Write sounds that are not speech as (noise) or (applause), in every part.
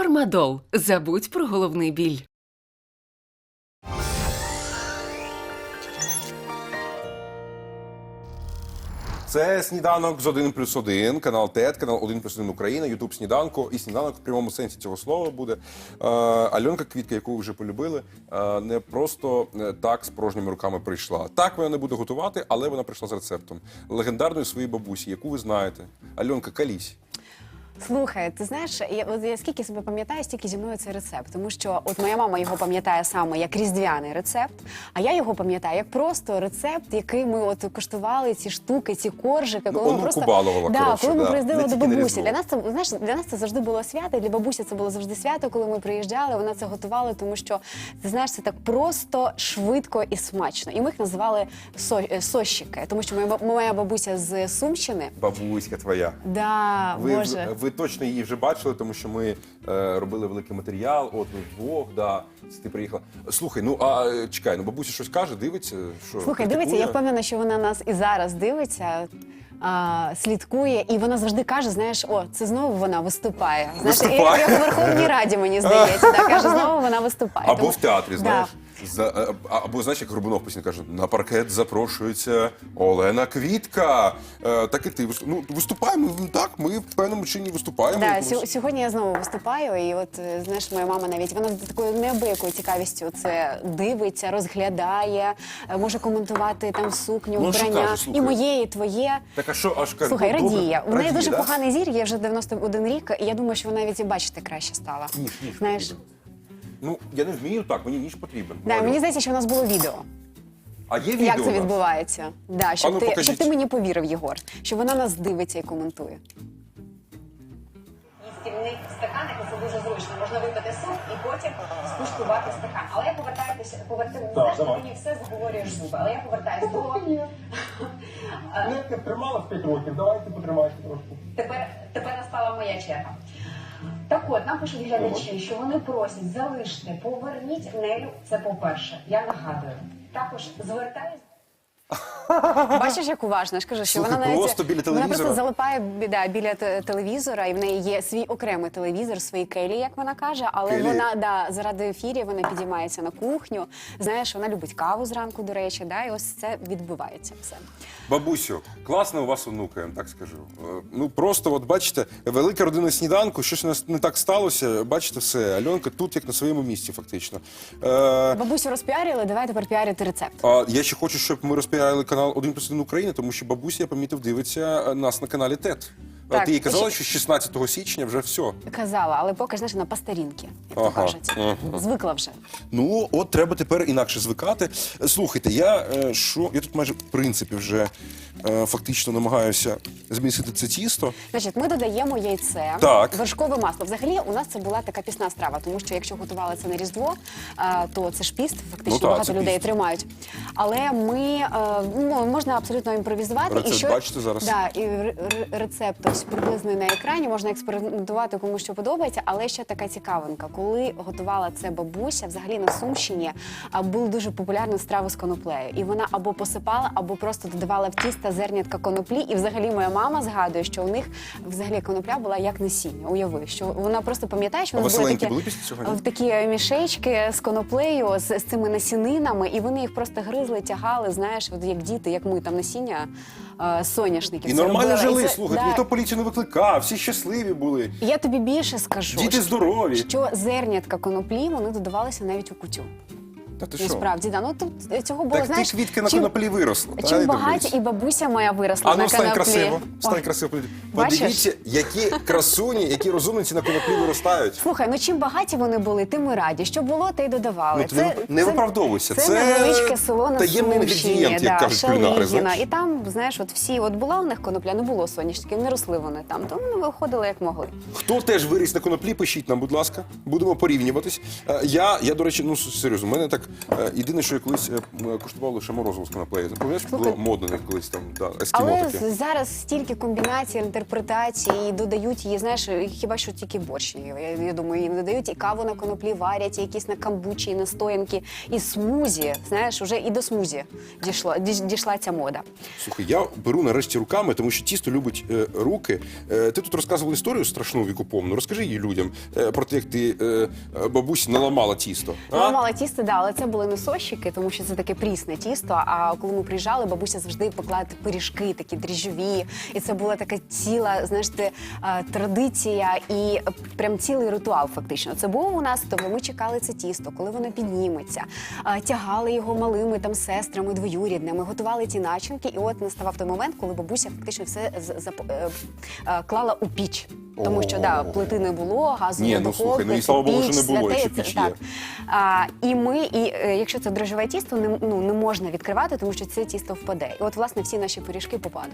Фармадол. Забудь про головний біль. Це сніданок з 1 плюс 1, канал ТЕТ, канал 1 плюс 1 Україна, Ютуб сніданку. І сніданок в прямому сенсі цього слова буде. Е, Альонка Квітка, яку ви вже полюбили, е, не просто е, так з порожніми руками прийшла. Так вона не буде готувати, але вона прийшла з рецептом легендарної своєї бабусі, яку ви знаєте. Альонка Калісь. Слухай, ти знаєш, я, от я скільки себе пам'ятаю, стільки зі мною цей рецепт. Тому що от моя мама його пам'ятає саме як різдвяний рецепт, а я його пам'ятаю як просто рецепт, який ми от коштували ці штуки, ці коржики. Ну, ми просто да, коротше, коли ми да. приїздили до бабусі. Для нас це знаєш, для нас це завжди було свято. і Для бабусі це було завжди свято, коли ми приїжджали. Вона це готувала, тому що ти знаєш, це так просто швидко і смачно. І ми їх називали со, е, сощики, тому що моя, моя бабуся з Сумщини. Бабуська твоя. Да, Ви, Боже. ви точно її вже бачили, тому що ми е, робили великий матеріал. От ми вдвох, да. це Ти приїхала. Слухай, ну а е, чекай, ну бабуся щось каже, дивиться. Що Слухай, критикує? дивиться, я впевнена, що вона нас і зараз дивиться. А, слідкує, і вона завжди каже: знаєш, о, це знову вона виступає. Знаєш, Виступає. як у Верховній Раді, мені здається, так каже, (laughs) знову вона виступає. Або Тому- в театрі, Да. знаєш. За, е, а- або знаєш, як Горбунов постійно каже, на паркет запрошується Олена Квітка. Е, так і ти вис- ну, виступаємо. ну, Так, ми в певному чині виступаємо. Да, сьо- сьогодні я знову виступаю, і от е, знаєш, моя мама навіть вона з такою неабиякою цікавістю це дивиться, розглядає, е, може коментувати там сукню, Ну, що вбрання каже, слухай? і моє, і твоє. Так а що, Ашка? Слухай, добре, радіє. У неї радіє, дуже да? поганий зір, є вже 91 рік, і я думаю, що вона навіть і бачити краще стала. Ніж, ніж Знаєш, потрібен. Ну, я не вмію так, мені ніж потрібен. да, мені здається, що в нас було відео. А є відео? Як це у нас? відбувається? Да, щоб, ну, ти, покажіть. щоб ти мені повірив, Єгор, що вона нас дивиться і коментує. Їстівний стаканик, це дуже зручно. Можна випити суп і потім скуштувати стакан. Але я повертаюся, повертаюся, знаєш, ти мені все заговорюєш зуби. Але я повертаюся до Нитка тримала в 5 років, давайте потримайте трошки. тепер, тепер настала моя черга. Так от, нам пишуть глядачі, що вони просять залиште, поверніть Нелю. Це по-перше. Я нагадую. Також звертаюсь. Бачиш, як уважно. Я ж кажу, що Слухай, вона навіть просто біля вона телевізора. просто залипає бі- да, біля те- телевізора, і в неї є свій окремий телевізор, свої келі, як вона каже. Але Келі? вона да заради ефірів вона підіймається на кухню. Знаєш, вона любить каву зранку, до речі, да, і ось це відбувається все. Бабусю, класна у вас онука, я вам так скажу. Е, Ну просто, от бачите, велика родина сніданку, щось у нас не так сталося. Бачите, все. Альонка тут як на своєму місці, фактично. Е, Бабусю розпіарили, давай тепер піарити рецепт. а я ще хочу, щоб ми розпіарили канал 1 плюс 1 України, тому що бабуся, я помітив, дивиться е, нас на каналі ТЕТ. Так, Ти їй казала, що 16 січня вже все. Казала, але поки знаєш на пастарінки, як Ага, то кажуть. ага. Звикла вже. Ну, от треба тепер інакше звикати. Слухайте, я е, що я тут майже в принципі вже е, фактично намагаюся змісити це тісто. Значить, ми додаємо яйце, Так. вершкове масло. Взагалі, у нас це була така пісна страва, тому що якщо готували це на Різдво, а, то це ж піст, фактично Ну так, багато це людей піст. тримають. Але ми е, ну, можна абсолютно імпровізувати. Рецепт бачите зараз? Да, і ре- рецепт ось приблизно на екрані, можна експериментувати кому що подобається, але ще така цікавинка. Коли готувала це бабуся, взагалі на Сумщині а, були дуже популярні страви з коноплею. І вона або посипала, або просто додавала в тісто зернятка коноплі. І взагалі моя мама згадує, що у них взагалі конопля була як насіння. Уяви, що вона просто пам'ятає, що А в них були такі, були після цього, в такі мішечки з коноплею, з, з цими насінинами, і вони їх просто гризли, тягали, знаєш, от як діти, як ми там насіння е, соняшників. І нормально робили. жили, І це- слухайте, да. ніхто поліцію не викликав, всі щасливі були. Я тобі більше скажу, Діти що- здорові. що зернятка коноплі вони додавалися навіть у кутю. Та ти що? Насправді, да. Ну тут цього було Так знаєш, ти квітки на чим- коноплі виросла. та, Чим я багаті і бабуся моя виросла А ну стань коноплі. красиво, стань Ой. красиво. Бачиш? Подивіться, які красуні, які розумниці на коноплі виростають. Слухай, ну чим багаті вони були, тим ми раді. Що було, те й додавали. Ну, ти не- виправдовуйся. Це, Це невеличке село на Сумщині, як да, кажуть кулінари, знаєш. І там, знаєш, от всі, от була у них конопля, не було соняшників, не росли вони там. Тому вони виходили як могли. Хто теж виріс на коноплі, пишіть нам, будь ласка, будемо порівнюватись. Е, Я, я до речі, ну серйозно, у мене так Е, Єдине, що я колись е, куштував лише морозиво з канаплею. Пам'ятаєш, було модно колись там, да, ескімо Але таке. з- зараз стільки комбінацій, інтерпретацій і додають її, знаєш, хіба що тільки борщ. Я, я думаю, їм додають і каву на коноплі варять, і якісь на камбучі, і настоянки, і смузі. Знаєш, уже і до смузі дійшло, діж- дійшла ця мода. Слухай, я беру нарешті руками, тому що тісто любить е, руки. Е, ти тут розказував історію страшну вікуповну. Розкажи її людям е, про те, як ти е, е, бабусі наламала тісто. А? Ламала тісто, да, але це були не сощики, тому що це таке прісне тісто. А коли ми приїжджали, бабуся завжди пекла пиріжки, такі дріжджові. І це була така ціла, знаєш, ти, е, традиція і прям цілий ритуал. Фактично, це був у нас. Тобто ми чекали це тісто, коли воно підніметься, е, тягали його малими там сестрами, двоюрідними, готували ті начинки. І от наставав той момент, коли бабуся фактично все е, клала у піч. Тому що да, плити не було, газу Ні, не ну, слухай, ну, і слава Богу, що не було, якщо піч є. так. А, і ми, і е, якщо це дрожжеве тісто, не, ну, не можна відкривати, тому що це тісто впаде. І от, власне, всі наші пиріжки попадали.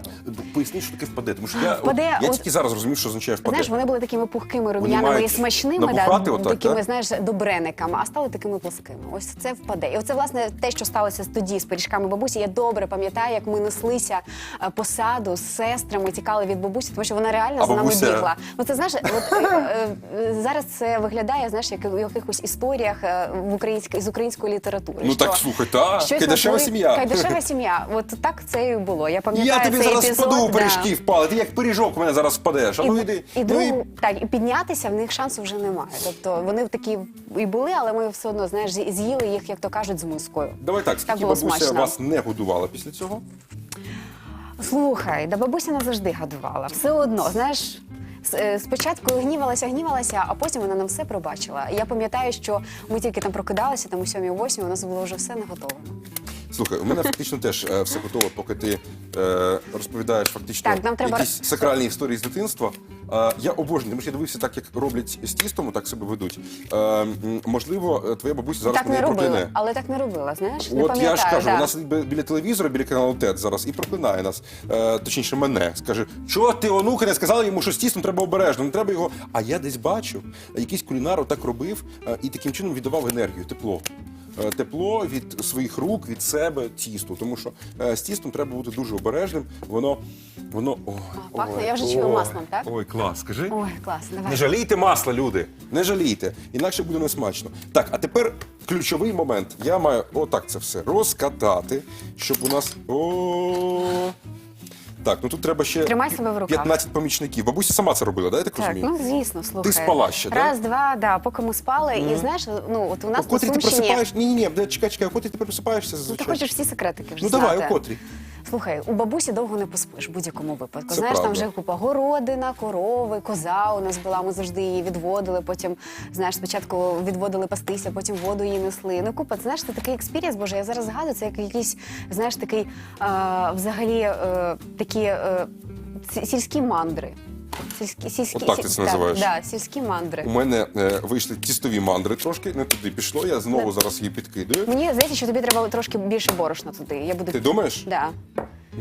Поясни, що таке впаде, тому що я, от, Впаде, я от- тільки зараз розумів, що означає впаде. Знаєш, вони були такими пухкими рум'яними мають і смачними, набухати отак, такими, так? знаєш, добрениками, а стали такими плоскими. Ось це впаде. І оце, власне, те, що сталося тоді з пиріжками бабусі. Я добре пам'ятаю, як ми неслися е, по саду з сестрами, тікали від бабусі, тому що вона реально А за нами бабуся- бігла. Ну це знаєш, от е, е, зараз це виглядає, знаєш, як в якихось історіях е, в українській з української літератури. Ну що так слухай, та щось Кайдашева сім'я. Кайдашева сім'я. От так це і було. Я пам'ятаю Я тобі цей зараз епізод. впаду, да. пиріжки впали. Ти як пиріжок у мене зараз впадеш. А ну І, йди. і, ну, другу, так, і піднятися в них шансу вже немає. Тобто вони такі і були, але ми все одно знаєш, з'ї- з'їли їх, як то кажуть, з мискою. Давай так, скільки було бабуся смачно. вас не годувала після цього? Слухай, да бабуся не завжди годувала. Все одно, знаєш. Е, Спочатку гнівалася, гнівалася, а потім вона нам все пробачила. Я пам'ятаю, що ми тільки там прокидалися, там у сьомій, о восьмій, у нас було вже все наготовлено. Слухай, у мене фактично теж е, все готово, поки ти е, розповідаєш фактично Так, нам треба- якісь сакральні історії з дитинства. Е, я обожнюю, тому що я дивився так, як роблять з тістом, так себе ведуть. Е, м, можливо, е, твоя бабуся зараз так не мене робила, але так не робила. Знаєш, не От пам'ятаю. я ж кажу, да. вона сидить бі- біля телевізора, біля каналу ТЕД зараз і проклинає нас. Е, точніше, мене. Скаже, чого ти, онука, не сказала йому, що з тістом треба обережно, не треба його. А я десь бачу, якийсь кулінар так робив е, і таким чином віддавав енергію, тепло. Е, Тепло від своїх рук, від себе, тісту. Тому що е, з тістом треба бути дуже обережним. Воно, воно ой, А, пахне, ой, я вже чую маслом, так? Ой, клас, скажи. Ой, клас, давай. Не жалійте масла, люди. Не жалійте. Інакше буде несмачно. Так, а тепер ключовий момент. Я маю отак це все розкатати, щоб у нас. О. Так, ну тут треба ще Тримай себе в руках. 15 помічників. Бабуся сама це робила, да, я так Так, ну звісно, слухай. спала ще, так? Раз, два, да, поки ми спали. І знаєш, ну от у нас на котрій ти Сумщині... просипаєш? Ні, ні, ні, чекай, чекай, о котрій ти просипаєшся Ну, ти зазвичай? хочеш всі секретики вже Ну давай, знати. о котрій. Слухай, у бабусі довго не поспиш в будь-якому випадку. Це Знаєш, там вже купа городина, корови, коза у нас була. Ми завжди її відводили. Потім, знаєш, спочатку відводили пастися, потім воду її несли. Ну, купа, це знаєш, це такий експірієнс, боже, я зараз згадую, це як якийсь, знаєш, такий а, взагалі е, такі е, сільські мандри. Сільські, сільські, Отак ти це називаєш? Да, сільські мандри. У мене е, вийшли тістові мандри трошки, не туди пішло, я знову зараз її підкидаю. Мені здається, що тобі треба трошки більше борошна туди. Я буду Ти думаєш? Да.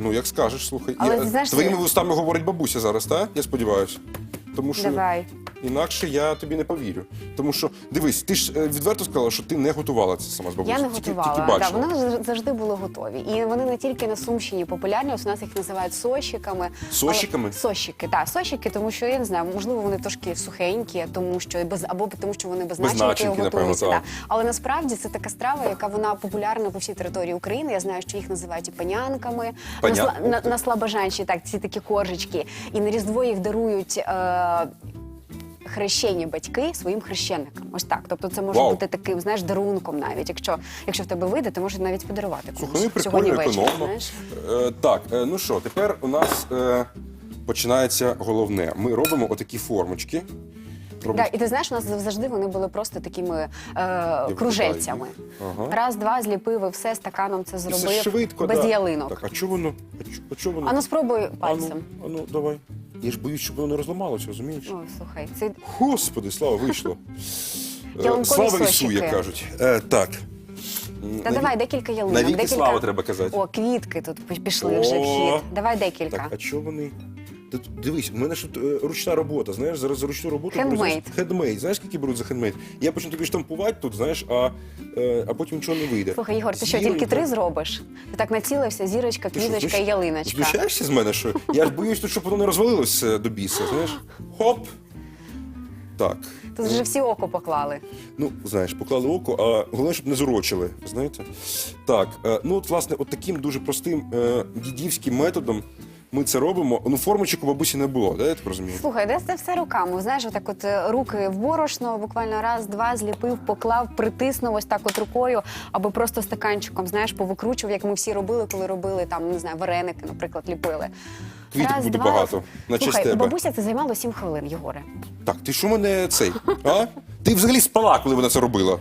Ну, як скажеш, слухай. Але І, е, знаєш, твоїми ти- вустами говорить бабуся зараз, так? Я сподіваюся. Тому що Давай. Інакше я тобі не повірю. Тому що, дивись, ти ж е, відверто сказала, що ти не готувала це сама з бабусею. Я не тільки, готувала. Тільки да, бачила. вони зав- завжди були готові. І вони не тільки на Сумщині популярні, ось у нас їх називають сощиками. Сощиками? Але- Сощики, так, сощики, тому що я не знаю, можливо, вони трошки сухенькі, тому що без або тому, що вони без, Без начинки начинки, напевно, готуються. так. да. Але насправді це така страва, яка вона популярна по всій території України. Я знаю, що їх називають і панянками, Паня- на, сла- на, ти. на слабожанщі, так, ці такі коржички. І на Різдво їх дарують. Е- Хрещені батьки своїм хрещеникам. Ось так. Тобто це може Вау. бути таким, знаєш, дарунком навіть. Якщо, якщо в тебе вийде, ти можеш навіть подарувати комусь Слухай, ну сьогодні прикольно, ввечері. економно. Знаєш? Е, так, е, ну що, тепер у нас е, починається головне. Ми робимо отакі формочки. Робимо Да, і ти знаєш, у нас завжди вони були просто такими е, кружельцями. Ага. Раз, два, зліпив і все, стаканом це Це зробив швидко, без да. ялинок. Так, а чого воно? А чо- а чого воно? А ну спробуй А ну, пальцем. а ну, давай. Я ж боюсь, щоб воно не розламалося, розумієш? Ой, слухай, це Господи, слава вийшло. (laughs) Е, Ялинкові Слава Ісу, як кажуть. Е, так. Та давай декілька ялинок. навіки декілька... слава треба казати. О, квітки тут пі- пішли вже в О. хід. Давай декілька. Так, а чого вони? Та тут дивись, у мене ж тут е, ручна робота, знаєш, зараз за ручну роботу. Хендмейд. Хендмейд. Знаєш, скільки беруть за хендмейд? Я почну тобі штампувати тут, знаєш, а, е, а потім нічого не вийде. Слухай, Ігор, ти що, тільки три зробиш? Ти так націлився, зірочка, Ти що, квіточка знущ- і ялиночка. Знущаєшся з мене, що? Я ж боюсь, тут, щоб воно не розвалилось е, до біса, знаєш? Хоп. Так. Тут вже всі око поклали. Ну, знаєш, поклали око, а головне, щоб не зурочили. Знаєте? Так, е, ну от, власне, от таким дуже простим е, дідівським методом ми це робимо. Ну, формочок у бабусі не було, да, я так розумію? Слухай, де це все руками? Знаєш, отак от е, руки в борошно, буквально раз, два зліпив, поклав, притиснув ось так от рукою, або просто стаканчиком, знаєш, повикручував, як ми всі робили, коли робили там, не знаю, вареники, наприклад, ліпили. Квіток буде багато, на честь Слухай, тебе. бабуся це займало 7 хвилин, Єгоре. Так, ти що мене цей? А? Ти взагалі спала, коли вона це робила.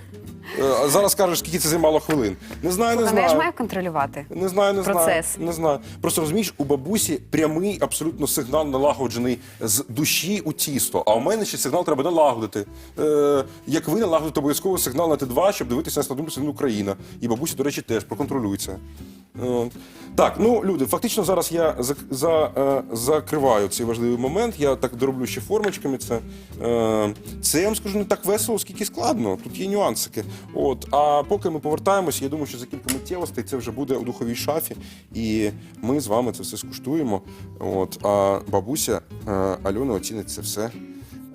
Е, зараз кажеш, скільки це займало хвилин. Не знаю, не знаю. я ж знаю. маю контролювати. Не знаю, не Процес. знаю. Не знаю. Просто розумієш, у бабусі прямий абсолютно сигнал налагоджений з душі у тісто. А у мене ще сигнал треба налагодити. Е, як ви налагодите обов'язково сигнал на Т2, щоб дивитися на думку країна. І бабуся, до речі, теж проконтролюється. Так, ну люди, фактично зараз я зак- за, е, закриваю цей важливий момент. Я так дороблю ще формочками. Це, е, це я вам скажу не так весело, скільки складно. Тут є нюансики. От, а поки ми повертаємося, я думаю, що за кілька миттєвостей це вже буде у духовій шафі, і ми з вами це все скуштуємо. От, а бабуся е, Альона оцінить це все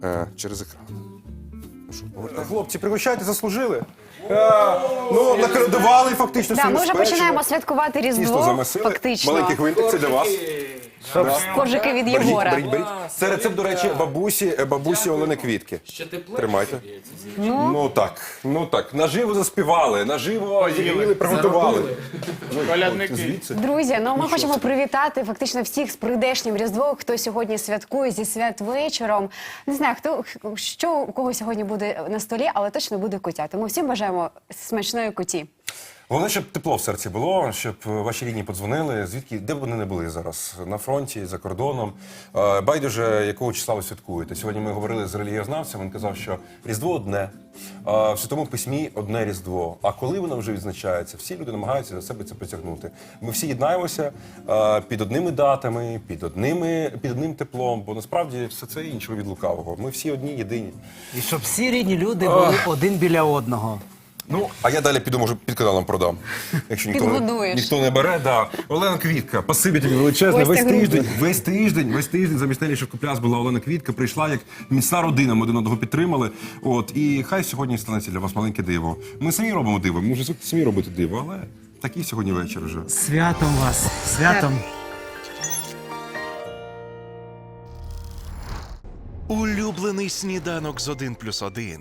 е, через екран. Ну що? Хлопці, пригощайте, заслужили. Е, ну, накрадували фактично Да, ми вже починаємо святкувати Різдво, замесили. фактично. Маленький гвинтик, це для вас. Коржики від Беріть, Єгора. беріть, беріть. Це рецепт, до речі, бабусі, е, бабусі Олени Квітки. Ще тепле. Тримайте. Ну так, ну так. Наживо заспівали, наживо зігріли, приготували. Колядники. Звідси. Друзі, ну ми хочемо привітати фактично всіх з прийдешнім Різдвом, хто сьогодні святкує зі святвечором. Не знаю, хто що у кого сьогодні буде на столі, але точно буде кутя. Тому всім бажаємо смачної куті. Головне, щоб тепло в серці було, щоб е, ваші рідні подзвонили, звідки, де б вони не були зараз, на фронті, за кордоном. Е, Байдуже, якого числа ви святкуєте. Сьогодні ми говорили з релігієзнавцем, він казав, що Різдво одне, а в Святому Письмі одне Різдво. А коли воно вже відзначається, всі люди намагаються для себе це притягнути. Ми всі єднаємося е, під одними датами, під, одними, під одним теплом, бо насправді все це іншого від лукавого. Ми всі одні, єдині. І щоб всі рідні люди були один біля одного. Ну, а я далі піду, може, під каналом продам. Якщо ніхто, не, Підгодуєш. ніхто не бере, да. Олена Квітка, спасибі тобі величезне. Ось Весь тиждень, весь тиждень, весь тиждень замість Нелі Шевкопляс була Олена Квітка, прийшла як міцна родина, ми один одного підтримали. От, і хай сьогодні станеться для вас маленьке диво. Ми самі робимо диво, ми вже звикли самі робити диво, але такий сьогодні вечір вже. Святом вас, святом. Улюблений сніданок з 1 плюс 1.